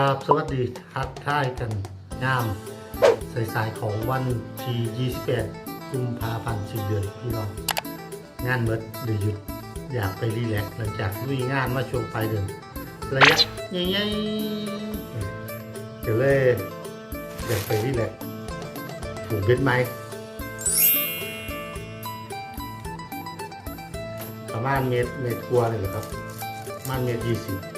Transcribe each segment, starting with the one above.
ครับสวัสดีทักทายกันงามสายๆของวันที่ 28 กุมภาพันธ์สิเดือนพี่น้องงานเบิดหรือหยุดอยากไปรีแลกซ์หลังจากลุยงานมาช่วงปลายเดือนระยะใหญ่ๆก็เลยอยากไปรีแลกซ์ถูกเบ็ดไหมประมาณเมตรเมตรกว่าเลยครับประมาณเมตรยี่สิบ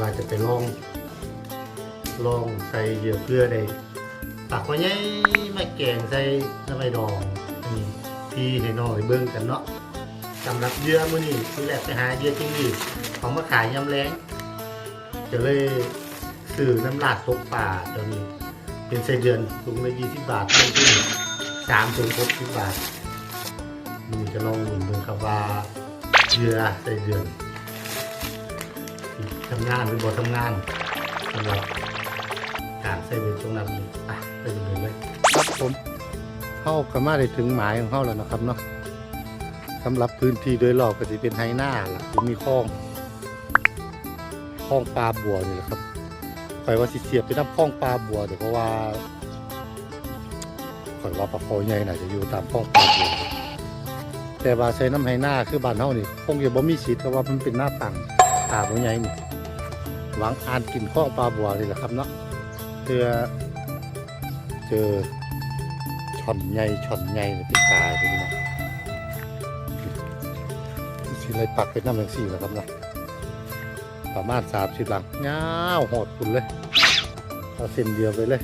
ว่าจะไปลองลองใส่เหยื่อเพื่อได้ปากไว้ยัยไม่แกงใส่น้ำใบดองนี่พี่ให้น้อยเบิ่งกันเนาะสำหรับเหยื่อมื้อนี้คือแรกไปหาเหยื่อที่นี่เขามาขายยำแรงจะเลยซื้อน้ำลาดตกป่าตอนนี้เป็นไส้เดือนถุงละ20บบาทเพิ่มขึ้น3ถุง60บาทนี่จะลองหมุนเบิ่งครับว่าเหยื่อไส้เดือน ทำงานหรือบ่ทำงานสำหรับการใส่เบ็ดตรงนั้นนี่ไปไปดูเลย ครับผมเข้าก็มาได้ถึงหมายของเข้าแล้วนะครับเนาะสำหรับพื้นที่โดยรอบก็จะเป็นไฮหน้าล่ะมีคลองคลองปลาบัวนี่แหละครับข่อยว่าสิเสียบไปน้ำคลองปลาบัวเดี๋ยวเพราะว่าข่อยว่าปลาคอใหญ่น่าจะอยู่ตามคลองปลาบัวแต่ว่าใช้น้ำไฮหน้าคือบ้านเฮานี่คงจะบ่มีสิทธิ์เพราะว่ามันเป็นหน้าต่างปลาบัวใหญ่นี่ หวังอ่านกินข้องปลาบัวเลยแหละครับเนาะเพื่อเจอช่อนใหญ่ช่อนใหญ่ยป็นปลาเลยนะสิเลยปักเป็นน้ำแมงสี่แหละครับเนาะประมาณสามสิบหลังเงาวโหดคุณเลยเอาเส้นเดียวไปเลย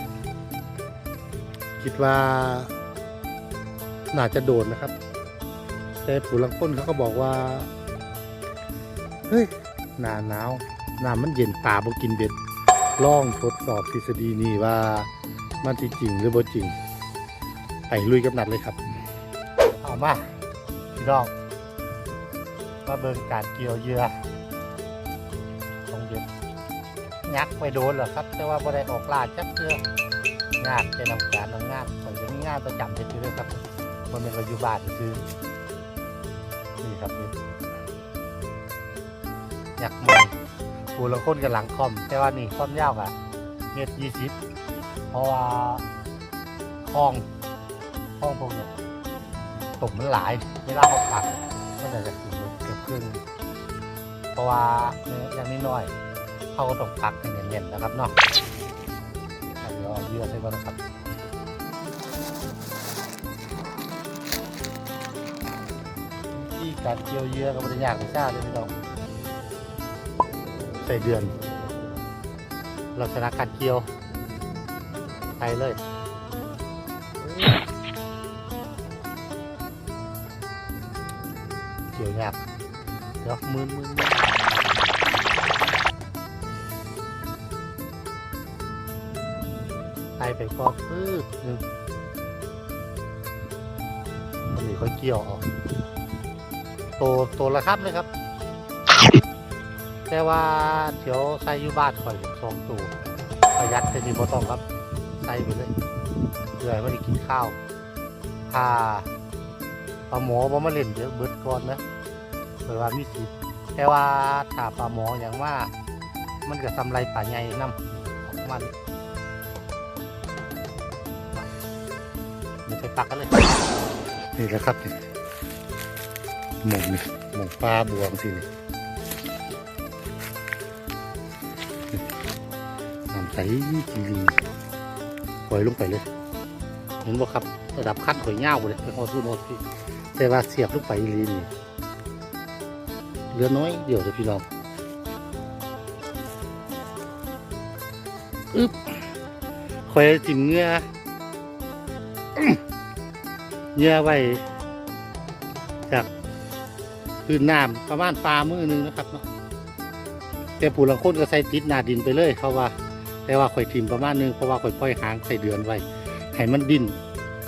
คิดว่าน่าจะโดนนะครับ แต่ผู้ลังค้นเขาก็บอกว่า เฮ้ยหนาหนาว น้ำมันเย็นป่าบ่กินเบ็ดลองทดสอบทฤษฎีนี้ว่ามันจริงหรือบ่จริง ไปลุยกับนัดเลยครับ เอามาพี่น้องมาเบิ่งการเกี่ยวเยื่อของเบ็ดยักไปโดนเหรอครับ แต่ว่าบ่ได้ออกลาจักเทื่องานเป็นำการนำงานข่อยจะมีงานประจำเฮ็ดอยู่เลยครับบ่แม่นว่าอยู่บ้านซื้อนี่ครับนี่อยากมอง ปูละคนกันหลังคอม แต่ว่านี่คอมยาวอะเมตรยี่สิบเพราะว่าคลองคลองพวกเนี้ยตกมันหลายเวลาเขาปักมันจะถึงเกือบครึ่งเพราะว่าอย่างนี้น้อยเขาก็ต้องปักให้เน้นๆนะครับเนาะเดี๋ยวเอาเยื่อใส่ก่อนนะครับที่การเกี่ยวเยื่อก็ไม่ได้ยากไม่ซ่าเลยพี่น้อง ใส่เดือน ลักษณะการเกี่ยวไปเลย เกี่ยวยากเดี๋ยวมือมือมือไปไปกอปื้ดหนึ่งมันนี่ค่อยเกี่ยวออก โต โตละครับเลยครับ แต่ว่าเดี๋ยวใส่อยู่บ้านข่อยสองตัวประหยัดแต่นี่บ่ต้องครับ ใส่ไปเลยเพื่อให้ไม่ได้กินข้าวถ้าปลาหมอบ่มาเล่นเดี๋ยวเบิดก่อนนะเผื่อว่ามีสิแต่ว่าถ้าปลาหมออย่างว่ามันก็ทำไรป่าใหญ่น้ำของมันเดี๋ยวไปปักกันเลย นี่แหละครับหมงนี่หมงปลาบวงสินี่ ใสจีรีปล่อยลงไปเลย เห็นบ่ครับระดับคัดข่อยเง่าเลยไปหอดสู้โนดพี่แต่ว่าเสียบลงไปอีหลีนี่เหลือน้อยเดี๋ยวเลยพี่น้องอึ๊บข่อยจิ้มเงืออื้อเงือไว้จากพื้นน้ำประมาณปลามือนึงนะครับเนาะแต่ผู้ลังคนก็ใส่ติดหน้าดินไปเลยเขาว่า แต่ว่าข่อยทิมประมาณนึงเพราะว่าข่อยปล่อยหางใส่เดือนไว้ให้มันดิ้น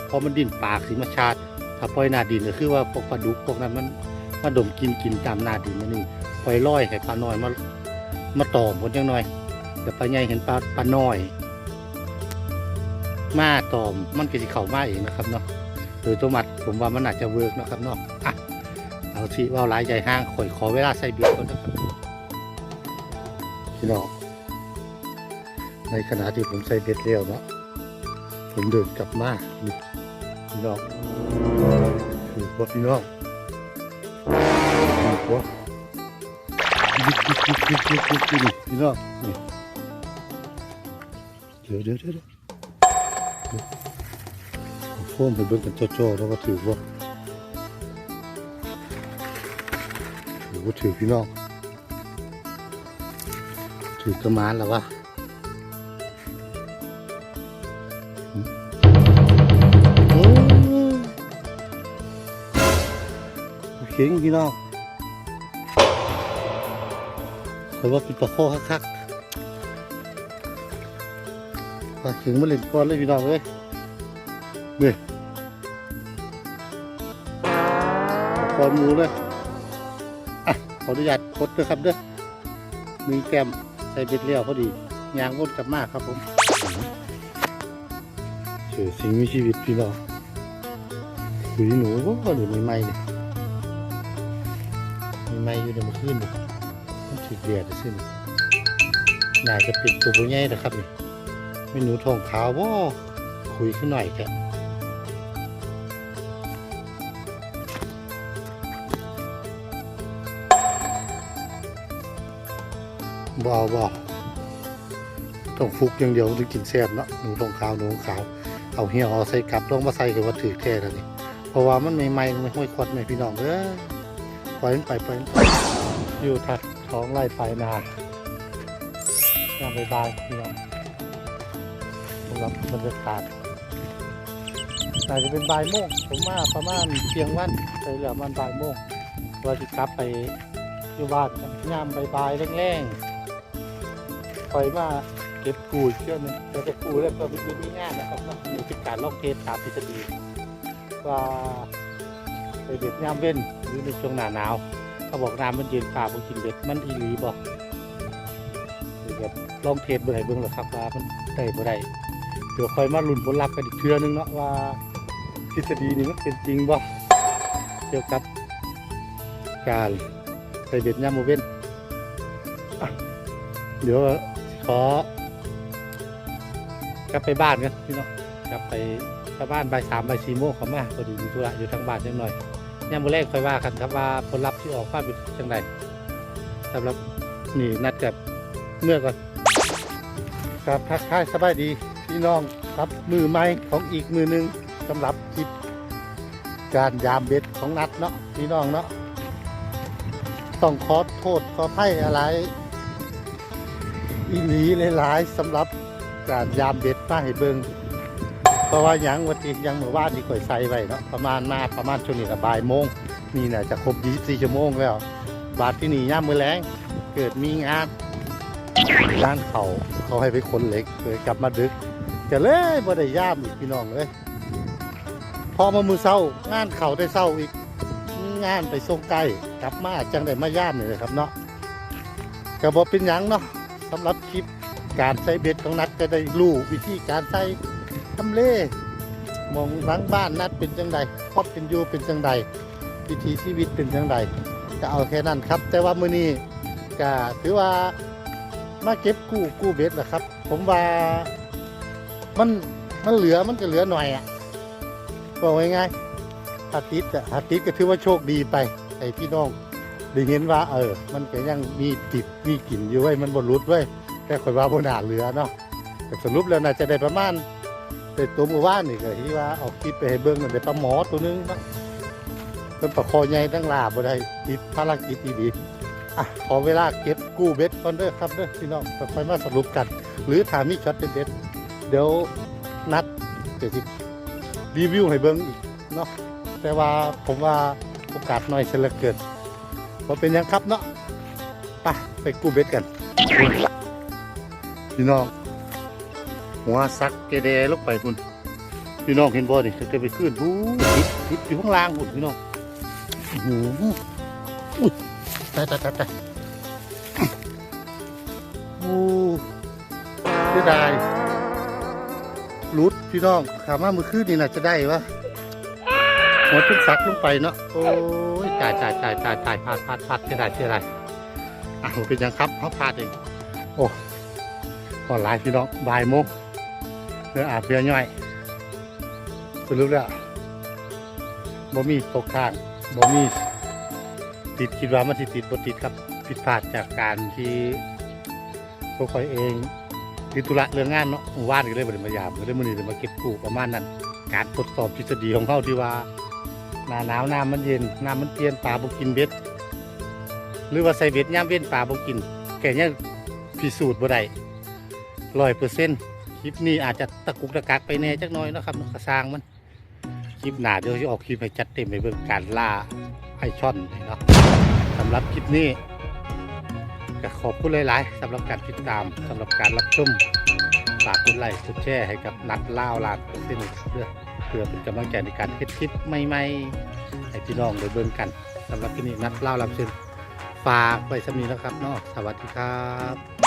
พอมันดินปากสีมาชาดถ้าปล่อยหน้าดินก็คือว่าพวกปลาดุกพวกนั้นมันมาดมกินกินตามหน้าดินนั่นนี่ปล่อยลอยให้ปลาน้อยมามาตอมคนยังน้อยแต่ปลาใหญ่เห็นปลาปลาน้อย มาตอมมันก็สิเข้ามาเองนะครับเนาะโดยตัวมัดผมว่ามันอาจจะเวิร์กนะครับเนาะอะเอาที่ว่าหลายใหญ่ห้างข่อยขอเวลาใส่เบียร์ก่อนนะครับพี่น้อง ในขณะที่ผมใส่เบ็ดเลี้ยวเนาะผมเดินกลับมานี่พี่น้องถือว่าพี่น้องถือว่ายิกยิกยิกยิกยิกยิกยิกนี่พี่น้องนี่เดี๋ยวเดี๋ยวเดี๋ยวเดี๋ยวเอาโฟมไปเบิ่งกันจ่อๆแล้วก็ถือว่าถือว่าถือพี่น้องถือกระมานแล้ววะ เข่งพี่น้องคอยว่าป็นปลาโคคักๆปลาเข่งมาเล่นก้อนเลยพี่น้องเอ้ยนี่ก้อนหมูเลยอะขออนุญาตกดด้วยครับเด้อมีแก้มใส่เบ็ดเลี้ยวพอดียางวนกลับมากครับผมเจอสิ่งมีชีวิตพี่น้องคุยหนูว่าหรือไม่ไม่เนี่ย ม่ไม่อยู่ในมื่อคืนนี่มันถือเบียดซึ่งน่าจะป็นตัวบุญใหญ่นะครับนี่ไม่หนูทองขาวว่าคุยขึ้นหน่อยแค่บเอบอต้องฟุกอย่างเดียวถึงกินแซ่บเนาะหนูทองขาวหนูขาว เอาเหี่ยวเอาใส่กลับลงมาใส่กับว่าถือแท้แล้วนี่เพราะว่ามันไม่ไหม้ไม่ห้อยควัดไม่พี่น้องเอ้ย ปล่อยมันไปปล่อยมันไปอยู่ทัดท้องไล่ไปนาย่างบายบายพี่น้องสำหรับบรรยากาศอาจจะเป็นบ่ายโมงผมมาประมาณเที่ยงวันไปเหลือมันบ่ายโมงว่าจะกลับไปอยู่บ้านกันย่ามบายๆแรงๆคอยมาเก็บกูเชื่อนึงแต่จะกูแล้วก็เป็นเรื่องที่ง่ายนะครับนาะอยู่ที่การลอกเทสตามทฤษฎีว่าไปเด็ดย่ามเว้น รือในช่วงหน้าหนาวเขาบอกน้ำมันเย็นป่าบ่กินเด็ดมันอีหลีบ่หรือแบบลองเทสเบิ่งให้เบิ่งหรอครับว่ามันได้บ่ได้เดี๋ยวคอยมาลุ้นผลลัพธ์กันอีกเทื่อนึงเนาะว่าทฤษฎีนี้มันเป็นจริงบ่เกี่ยวกับการไปเด็ดย่ามโมเว้นเดี๋ยวขอกลับไปบ้านกันพี่น้องกลับไปกลับบ้านบ่ายสามบ่ายสี่โมงเขามาพอดีมีธุระอยู่ทางบ้านจังหน่อย ย่ามมื้อแรกค่อยว่ากันครับว่าผลลัพธ์ที่ออกมาเป็นจังไดสำหรับนี่นัดกับเมื่อก่อนครับทักทายสบายดีพี่น้องครับมือไม้ของอีกมือหนึ่งสำหรับคลิปการยามเบ็ดของนัดเนาะพี่น้องเนาะต้องขอโทษขอให้อะไรอีหลีหลายๆสำหรับการยามเบ็ดมาให้เบิง เพราะว่ายังวันที่ยังเมื่อวานที่ข่อยใส่ไว้เนาะประมาณมาประมาณช่วงนี้ก็บ่ายโมงนี่น่ะจะครบ24ชั่วโมงแล้ว บาดที่นี่ย่ามมือแรงเกิดมีงานร้านเขาเขาให้ไปขนเหล็กเลยกลับมาดึกจะเลยบ่ได้ย่ามอีกพี่น้องเลยพอมามือเศร้างานเขาได้เศร้าอีกงานไปส่งไก่กลับมาจังได้มาย่ามเลยครับเนาะก็บ่เป็นยังเนาะสำหรับคลิปการใส่เบ็ดของนัดก็ได้รู้วิธีการใส่ ทำเลมองหลังบ้านนัดเป็นจังใดครอบเป็นอยู่เป็นจังใดวิถีชีวิตเป็นจังใดก็เอาแค่นั้นครับ แต่ว่ามื้อนี้ก็ถือว่ามาเก็บกู้กู้เบ็ดแหละครับ ผมว่ามันมันเหลือมันก็เหลือหน่อยอะบอกง่ายๆถ้าติดอะถ้าติดก็ถือว่าโชคดีไปไอพี่น้องได้เห็นว่า เออ มันก็ยังมีติดมีกลิ่นอยู่ไว้ยมันบรุษไว้ยแต่ข่อยว่าบนหนาเหลือเนาะแต่สรุปแล้วน่าจะได้ประมาณ เป็นตัวหมู่บ้านนี่ก็ที่ว่าเอาคลิปไปให้เบิ่งนั่นได้ปลาหมอตัวนึงเนาะเป็นปลาคอใหญ่ทั้งลาบ่ได้ติดภารกิจดีๆอะขอเวลาเก็บกู้เบ็ดก่อนเด้อครับเด้อพี่น้องจะค่อยมาสรุปกัน หรือถามมีช็อตเด็ดเดี๋ยวนัดเดี๋ยวสิรีวิวให้เบิ่งอีกเนาะแต่ว่าผมว่าโอกาสน้อยเสียเหลือเกินพอเป็นยังครับเนาะไปไปกู้เบ็ดกันพี่น้อง หัวซักเกเดลงไปคุณพี่น้องเห็นบ่นี่จะไปขึ้นหูติดติดอยู่ข้างล่างคุณพี่น้องโอ้โหอุ้ยตายตายตายตายโอ้เสียดายรุดพี่น้องถามว่ามือคืนนี่น่าจะได้ปะหัวทุกซักลงไปเนาะโอ้ยตายตายตายตายตายพลาดพลาดพลาดเสียดายเสียดายอะเป็นยังครับเขาพลาดเองโอ้ก่อนหลายพี่น้องบ่ายโมง รืออาบเรือย่อยสรุปแล้วบ่มีตกข้างบ่มีติดคิดว่ามันสิติดบ่ติดครับผิดพลาดจากการที่พวกคอยเองติดธุระเรื่องงานเนาะว่านก็เลยบ่ได้มายามก็เลยมื้อนี้เลยมาเก็บกู้ประมาณนั้น การทดสอบทฤษฎีของเขาที่ว่าหน้าหนาวน้ำมันเย็นน้ำมันเปลี่ยนปลาบ่กินเบ็ดหรือว่าใส่เบ็ดย่ามเว้นปลาบ่กินแก่ยังพิสูจน์บ่ได้ร้อยเปอร์เซ็นต์ คลิปนี้อาจจะตะกุกตะกักไปแน่จักน่อยนะครับกระสร้างมัน คลิปหนาเดี๋ยวจะออกคลิปให้จัดเต็มไปเบิ่งการล่าไอช่อนเนาะสำหรับคลิปนี้ก็ขอบคุณหลายๆสำหรับการติดตามสำหรับการรับชมฝากกดไลค์กดแชร์ให้กับนัดล่าลาดเส้นเพื่อเพื่อเป็นกำลังใจในการเฮ็ดคลิปใหม่ๆให้พี่น้องได้เบิ่งกันสำหรับที่นี้นัดล่าลาดเส้นฝากไว้สำนีแล้วครับเนาะสวัสดีครับ